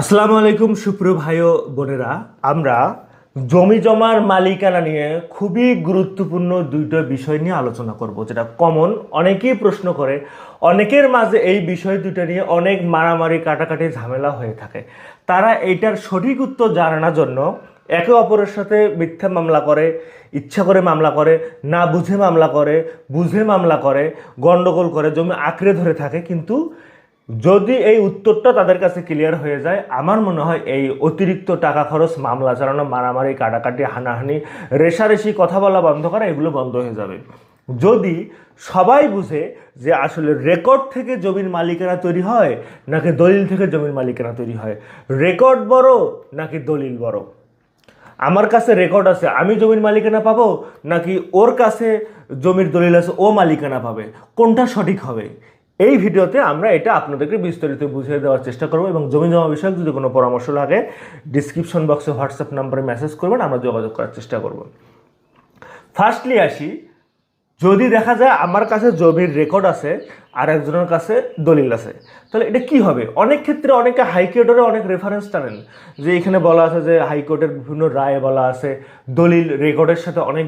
আসসালামু আলাইকুম, সুপ্রিয় ভাই বোনেরা। আমরা জমি জমার মালিকানা নিয়ে খুবই গুরুত্বপূর্ণ দুইটা বিষয় নিয়ে আলোচনা করব, যেটা কমন অনেকেই প্রশ্ন করে। অনেকের মাঝে এই বিষয় দুটো নিয়ে অনেক মারামারি, কাটাকাটি, ঝামেলা হয়ে থাকে। তারা এইটার সঠিক উত্তর জানানোর জন্য একে অপরের সাথে মিথ্যা মামলা করে, ইচ্ছা করে মামলা করে, না বুঝে মামলা করে, বুঝে মামলা করে, গন্ডগোল করে, জমি আঁকড়ে ধরে থাকে। কিন্তু যদি এই উত্তরটা তাদের কাছে ক্লিয়ার হয়ে যায়, আমার মনে হয় এই অতিরিক্ত টাকা খরচ, মামলা চালানো, মারামারি, কাটাকাটি, হানাহানি, রেশারেশি, কথা বলা বন্ধ করা, এগুলো বন্ধ হয়ে যাবে। যদি সবাই বুঝে যে আসলে রেকর্ড থেকে জমির মালিকানা তৈরি হয়, নাকি দলিল থেকে জমির মালিকানা তৈরি হয়? রেকর্ড বড়, নাকি দলিল বড়? আমার কাছে রেকর্ড আছে, আমি জমির মালিকানা পাবো, নাকি ওর কাছে জমির দলিল আছে, ও মালিকানা পাবে? কোনটা সঠিক হবে? এই ভিডিওতে আমরা এটা আপনাদেরকে বিস্তারিত বুঝিয়ে দেওয়ার চেষ্টা করব এবং জমি জমা বিষয়ক যদি কোনো পরামর্শ লাগে ডিসক্রিপশন বক্সে হোয়াটসঅ্যাপ নাম্বারে মেসেজ করবেন, আমরা যোগাযোগ করার চেষ্টা করব। ফার্স্টলি আসি, যদি দেখা যায় আমার কাছে জমির রেকর্ড আছে আর একজনের কাছে দলিল আছে, তাহলে এটা কি হবে? অনেক ক্ষেত্রে অনেকে হাইকোর্টের অনেক রেফারেন্স টানেন, যে এখানে বলা আছে যে হাইকোর্টের বিভিন্ন রায় বলা আছে, দলিল রেকর্ডের সাথে অনেক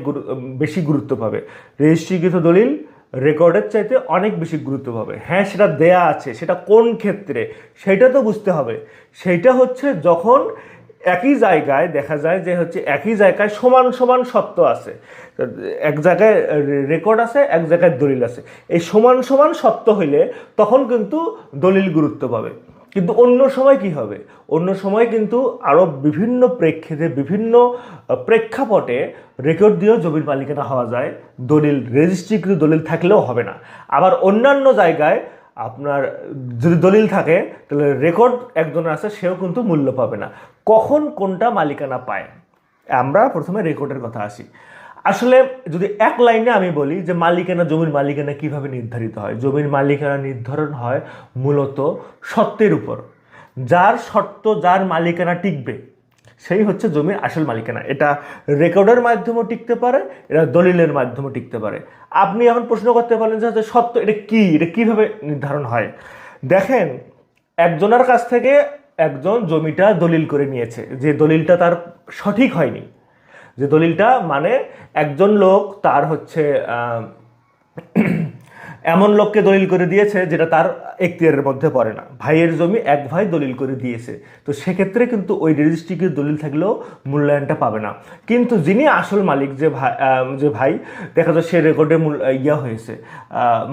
বেশি গুরুত্ব পাবে। রেজিস্ট্রিকৃত দলিল রেকর্ডের চাইতে অনেক বেশি গুরুত্ব পাবে হ্যাঁ সেটা দেয়া আছে, সেটা কোন ক্ষেত্রে, সেটা তো বুঝতে হবে। সেটা হচ্ছে যখন একই জায়গায় দেখা যায় যে হচ্ছে একই জায়গায় সমান সমান সত্য আছে। এক জায়গায় রেকর্ড আছে, এক জায়গায় দলিল আছে। এই সমান সমান সত্য হইলে তখন কিন্তু দলিল গুরুত্ব পাবে। কিন্তু অন্য সময় কি হবে? অন্য সময় কিন্তু আরও বিভিন্ন প্রেক্ষিতে, বিভিন্ন প্রেক্ষাপটে রেকর্ড দিয়েও জমির মালিকানা হওয়া যায়। দলিল রেজিস্ট্রিকৃত দলিল থাকলেও হবে না। আবার অন্যান্য জায়গায় আপনার যদি দলিল থাকে, তাহলে রেকর্ড একজনের আছে, সেও কিন্তু মূল্য পাবে না। কখন কোনটা মালিকানা পায়? আমরা প্রথমে রেকর্ডের কথা আসি। আসলে যদি এক লাইনে আমি বলি যে মালিকানা জমির মালিকানা কীভাবে নির্ধারিত হয়, জমির মালিকানা নির্ধারণ হয় মূলত সত্ত্বের উপর। যার শর্ত, যার মালিকানা টিকবে, সেই হচ্ছে জমির আসল মালিকানা। এটা রেকর্ডের মাধ্যমেও টিকতে পারে, এটা দলিলের মাধ্যমেও টিকতে পারে। আপনি এখন প্রশ্ন করতে পারেন যে সত্য এটা কি? এটা কীভাবে নির্ধারণ হয়? দেখেন, একজনের কাছ থেকে একজন জমিটা দলিল করে নিয়েছে, যে দলিলটা তার সঠিক হয়নি। যে দলিলটা মানে একজন লোক তার হচ্ছে এমন লোককে দলিল করে দিয়েছে যেটা তার এখতিয়ারের মধ্যে পড়ে না। ভাইয়ের জমি এক ভাই দলিল করে দিয়েছে। তো সেক্ষেত্রে কিন্তু ওই রেজিস্ট্রিকে দলিল থাকলেও মূল্যায়নটা পাবে না। কিন্তু যিনি আসল মালিক যে ভাই যে ভাই, দেখা যায় সে রেকর্ডে মূল, ইয়া হয়েছে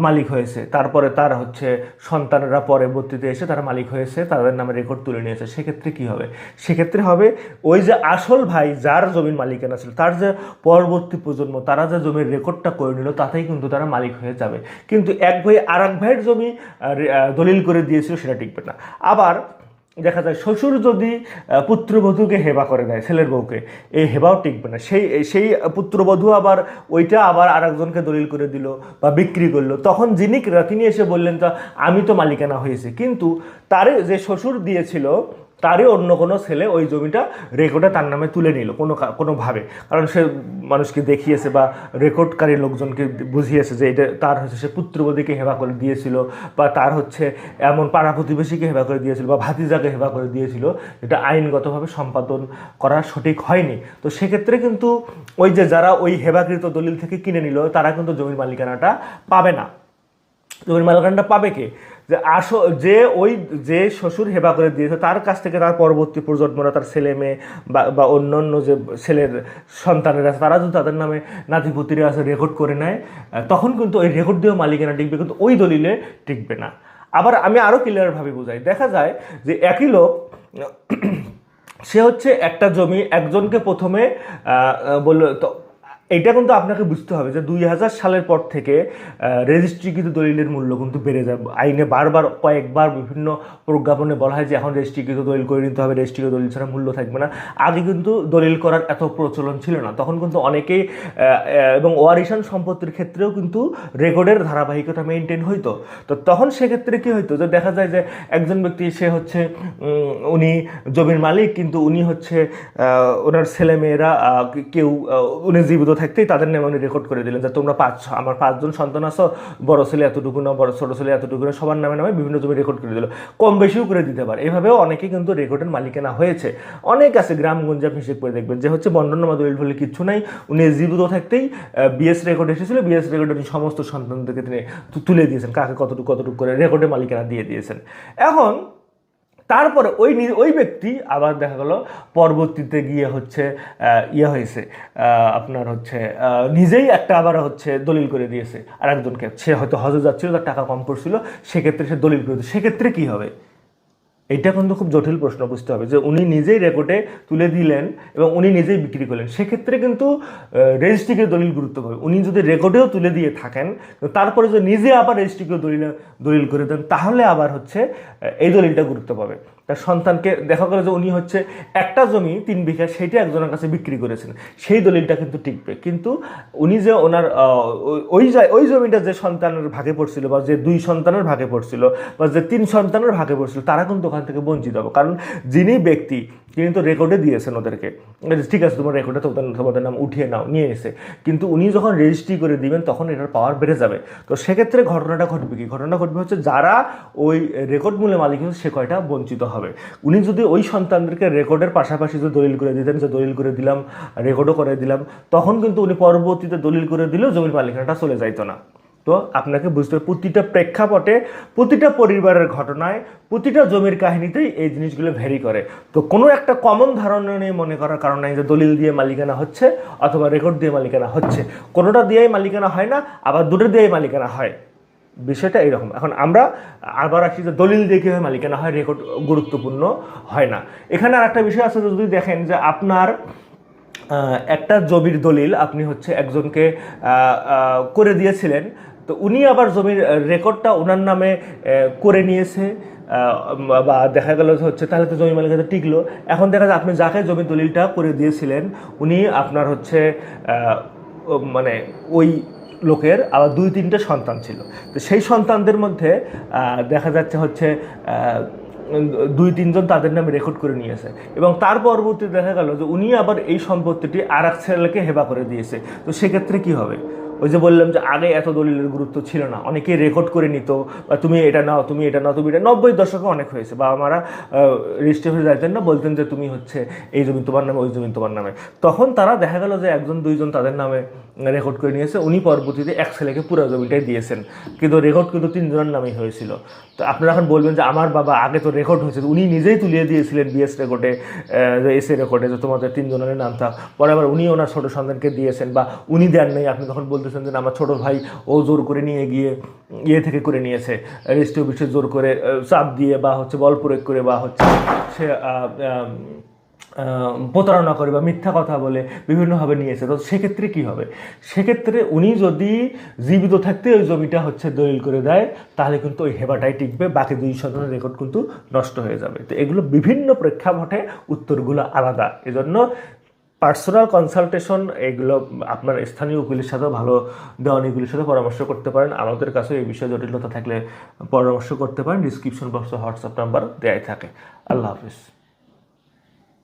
মালিক হয়েছে। তারপরে তার হচ্ছে সন্তানেরা পরবর্তীতে এসে তারা মালিক হয়েছে, তাদের নামে রেকর্ড তুলে নিয়েছে। সেক্ষেত্রে কি হবে? সেক্ষেত্রে হবে ওই যে আসল ভাই যার জমির মালিকানা ছিল, তার যে পরবর্তী প্রজন্ম, তারা যে জমির রেকর্ডটা করে নিল, তাতেই কিন্তু তারা মালিক হয়ে যাবে। কিন্তু এক ভাই আর এক ভাইয়ের জমি দলিল করে দিয়েছিল, সেটা টিকবে না। আবার দেখা যায় শ্বশুর যদি পুত্রবধূকে হেবা করে দেয়, ছেলের বউকে, এই হেবাও টিকবে না। সেই সেই পুত্রবধূ আবার ওইটা আবার আরেকজনকে দলিল করে দিল বা বিক্রি করল। তখন যিনি তিনি এসে বললেন, তা আমি তো মালিকানা হয়েছে। কিন্তু তার যে শ্বশুর দিয়েছিল তারই অন্য কোনো ছেলে ওই জমিটা রেকর্ডে তার নামে তুলে নিল কোনো কোনোভাবে। কারণ সে মানুষকে দেখিয়েছে বা রেকর্ডকারী লোকজনকে বুঝিয়েছে যে এটা তার হচ্ছে সে পুত্রবধূকে হেবা করে দিয়েছিল বা তার হচ্ছে এমন পাড়া প্রতিবেশীকে হেবা করে দিয়েছিল বা ভাতিজাকে হেবা করে দিয়েছিল যেটা আইনগতভাবে সম্পাদন করা সঠিক হয়নি। তো সেক্ষেত্রে কিন্তু ওই যে যারা ওই হেবাকৃত দলিল থেকে কিনে নিল, তারা কিন্তু জমির মালিকানাটা পাবে না। জমির মালিকানাটা পাবে কে? যে আস যে ওই, যে শ্বশুর হেবা করে দিয়েছে, তার কাছ থেকে তার পরবর্তী প্রজন্মরা, তার ছেলে মেয়ে বা অন্য অন্য যে ছেলের সন্তানেরা আছে, তারা যদি তাদের নামে নাতিপুতিরা আছে রেকর্ড করে নেয় তখন কিন্তু ওই রেকর্ড দিয়েও মালিকানা টিকবে, কিন্তু ওই দলিলে টিকবে না। আবার আমি আরও ক্লিয়ারভাবে বোঝাই, দেখা যায় যে একই লোক, সে হচ্ছে একটা জমি, একজনকে প্রথমে বলল এটা কিন্তু আপনাকে বুঝতে হবে যে দুই হাজার সালের পর থেকে রেজিস্ট্রিকৃত দলিলের মূল্য কিন্তু বেড়ে যাবে আইনে বারবার কয়েকবার বিভিন্ন প্রজ্ঞাপনে বলা হয় যে এখন রেজিস্ট্রিকৃত দলিল করে নিতে হবে রেজিস্ট্রিকৃত দলিল ছাড়া মূল্য থাকবে না। আগে কিন্তু দলিল করার এত প্রচলন ছিল না। তখন কিন্তু অনেকেই এবং ওয়ারিশান সম্পত্তির ক্ষেত্রেও কিন্তু রেকর্ডের ধারাবাহিকতা মেনটেন হইতো। তো তখন সেক্ষেত্রে কি হইতো যে দেখা যায় যে একজন ব্যক্তি, সে হচ্ছে উনি জমির মালিক, কিন্তু উনি হচ্ছে ওনার ছেলেমেয়েরা কেউ উনি জীবিত থাকতেই তাদের নামে উনি রেকর্ড করে দিলেন যে তোমরা পাঁচ, আমার পাঁচজন সন্তান আছো, বড় ছেলে এতটুকু না বড় ছোট ছেলে এতটুকু না সবার নামে নামে বিভিন্ন জমি রেকর্ড করে দিল। কম বেশিও করে দিতে পারে। এভাবেও অনেকে কিন্তু রেকর্ডের মালিকানা হয়েছে। অনেক আছে গ্রামগঞ্জে আপনি হিসেব করে দেখবেন যে হচ্ছে বন্ডনামা দলিল বলে কিচ্ছু নাই। উনি জীবিত থাকতেই বিএস রেকর্ড এসেছিল। বিএস রেকর্ডে উনি সমস্ত সন্তানদেরকে তিনি তুলে দিয়েছেন। কাকে কতটুকু কতটুকু করে রেকর্ডের মালিকানা দিয়ে দিয়েছেন। এখন তারপরে ওই ওই ব্যক্তি আবার দেখা গেল পরবর্তীতে গিয়ে হচ্ছে ইয়ে হয়েছে আপনার হচ্ছে নিজেই একটা আবার হচ্ছে দলিল করে দিয়েছে। আর একজনকে, সে হয়তো হজে যাচ্ছিল, তার টাকা কম পড়ছিল, সেক্ষেত্রে সে দলিল করে সেক্ষেত্রে কী হবে? এটা কিন্তু খুব জটিল প্রশ্ন, বুঝতে হবে। যে উনি নিজেই রেকর্ডে তুলে দিলেন এবং উনি নিজেই বিক্রি করলেন। সেক্ষেত্রে কিন্তু রেজিস্ট্রিকে দলিল গুরুত্ব পাবে। উনি যদি রেকর্ডেও তুলে দিয়ে থাকেন তারপরে যদি নিজে আবার রেজিস্ট্রিকে দলিল দলিল করে দেন, তাহলে আবার হচ্ছে এই দলিলটা গুরুত্ব পাবে। তার সন্তানকে দেখা গেলো যে উনি হচ্ছে একটা জমি তিন বিঘা, সেইটা একজনের কাছে বিক্রি করেছেন। সেই দলিলটা কিন্তু টিকবে। কিন্তু উনি যে ওনার ওই- ওই জমিটা যে সন্তানের ভাগে পড়ছিল বা যে দুই সন্তানের ভাগে পড়ছিল বা যে তিন সন্তানের ভাগে পড়ছিল, তারা কিন্তু ওখান থেকে বঞ্চিত হবে। কারণ যিনি ব্যক্তি, তিনি তো রেকর্ডে দিয়েছেন ওদেরকে। ঠিক আছে, তোমার রেকর্ডে তোমাদের তোমাদের নাম উঠিয়ে নাও, নিয়ে এসে। কিন্তু উনি যখন রেজিস্ট্রি করে দিবেন, তখন এটার পাওয়ার বেড়ে যাবে। তো সেক্ষেত্রে ঘটনাটা ঘটবে কি? ঘটনা ঘটবে হচ্ছে যারা ওই রেকর্ড মূল্যে মালিক হচ্ছে সে কয়টা বঞ্চিত হবে। উনি যদি ওই সন্তানদেরকে রেকর্ডের পাশাপাশি যদি দলিল করে দিতেন, যে দলিল করে দিলাম, রেকর্ডও করে দিলাম, তখন কিন্তু উনি পরবর্তীতে দলিল করে দিলেও জমির মালিকানাটা চলে যাইতো না। তো আপনাকে বুঝতে হবে, প্রতিটা প্রেক্ষাপটে, প্রতিটা পরিবারের ঘটনায়, প্রতিটা জমির কাহিনীতেই এই জিনিসগুলো ভ্যারি করে। তো কোনো একটা কমন ধারণা নিয়ে মনে করার কারণ নাই যে দলিল দিয়ে মালিকানা হচ্ছে অথবা রেকর্ড দিয়ে মালিকানা হচ্ছে। কোনোটা দিয়েই মালিকানা হয় না, আবার দুটো দিয়েই মালিকানা হয়। বিষয়টা এরকম এখন আমরা আবার আসি যে দলিল দিয়ে কীভাবে মালিকানা হয় রেকর্ড গুরুত্বপূর্ণ হয় না। এখানে আর একটা বিষয় আছে যদি দেখেন যে আপনার একটা জমির দলিল আপনি হচ্ছে একজনকে করে দিয়েছিলেন, তো উনি আবার জমির রেকর্ডটা ওনার নামে করে নিয়েছে বা দেখা গেল হচ্ছে তাহলে তো জমি মালিকানা টিকলো। এখন দেখা যায় আপনি যাকে জমির দলিলটা করে দিয়েছিলেন, উনি আপনার হচ্ছে মানে ওই লোকের আবার দুই তিনটে সন্তান ছিল। তো সেই সন্তানদের মধ্যে দেখা যাচ্ছে হচ্ছে দুই তিনজন তাদের নামে রেকর্ড করে নিয়েছে। এবং তার পরবর্তী দেখা গেল যে উনি আবার এই সম্পত্তিটি আর এক ছেলেকে হেবা করে দিয়েছে। তো সেক্ষেত্রে কি হবে? ওই যে বললাম যে আগে এত দলিলের গুরুত্ব ছিল না, অনেকেই রেকর্ড করে নিত, বা তুমি এটা নাও, তুমি এটা নাও, তুমি এটা নব্বই দশকে অনেক হয়েছে, বা আমারা রেজিস্ট্রি অফিসে যাইতেন না, বলতেন যে তুমি হচ্ছে এই জমি তোমার নামে, ওই জমি তোমার নামে। তখন তারা দেখা গেল যে একজন, দুইজন তাদের নামে রেকর্ড করে নিয়েছে, উনি পরবর্তীতে এক ছেলেকে পুরো জমিটাই দিয়েছেন। কিন্তু রেকর্ড কিন্তু তিনজনের নামেই হয়েছিল। তো আপনারা এখন বলবেন যে আমার বাবা আগে তো রেকর্ড হয়েছে উনি নিজেই তুলিয়ে দিয়েছিলেন বিএস রেকর্ডে এসএ রেকর্ডে যে তোমাদের তিনজনের নামটা। পরে আবার উনি ওনার ছোট সন্তানকে দিয়েছেন, বা উনি দেন নেই, আপনি তখন বলতেছেন যে আমার ছোট ভাই ও জোর করে নিয়ে গিয়ে ইয়ে থেকে করে নিয়েছে, রেজিস্ট্রি অফিসে জোর করে চাপ দিয়ে বা হচ্ছে বল প্রয়োগ করে বা হচ্ছে সে প্রতারণা করে বা মিথ্যা কথা বলে বিভিন্নভাবে নিয়েছে। তো সেক্ষেত্রে কি হবে? সেক্ষেত্রে উনি যদি জীবিত থাকতে ওই জমিটা হচ্ছে দলিল করে দেয়, তাহলে কিন্তু ওই হেবাটাই টিকবে বাকি দুই শতাংশ রেকর্ড কিন্তু নষ্ট হয়ে যাবে। তো এগুলো বিভিন্ন প্রেক্ষাপটে উত্তরগুলো আলাদা। এজন্য পার্সোনাল কনসালটেশন এগুলো আপনার স্থানীয় উকিলের সাথেও ভালো দেওয়ানিগুলির সাথে পরামর্শ করতে পারেন। আমাদের কাছে এই বিষয়ে জটিলতা থাকলে পরামর্শ করতে পারেন। ডিসক্রিপশন বক্সে হোয়াটসঅ্যাপ নাম্বার দেয়াই থাকে। আল্লাহ হাফিজ।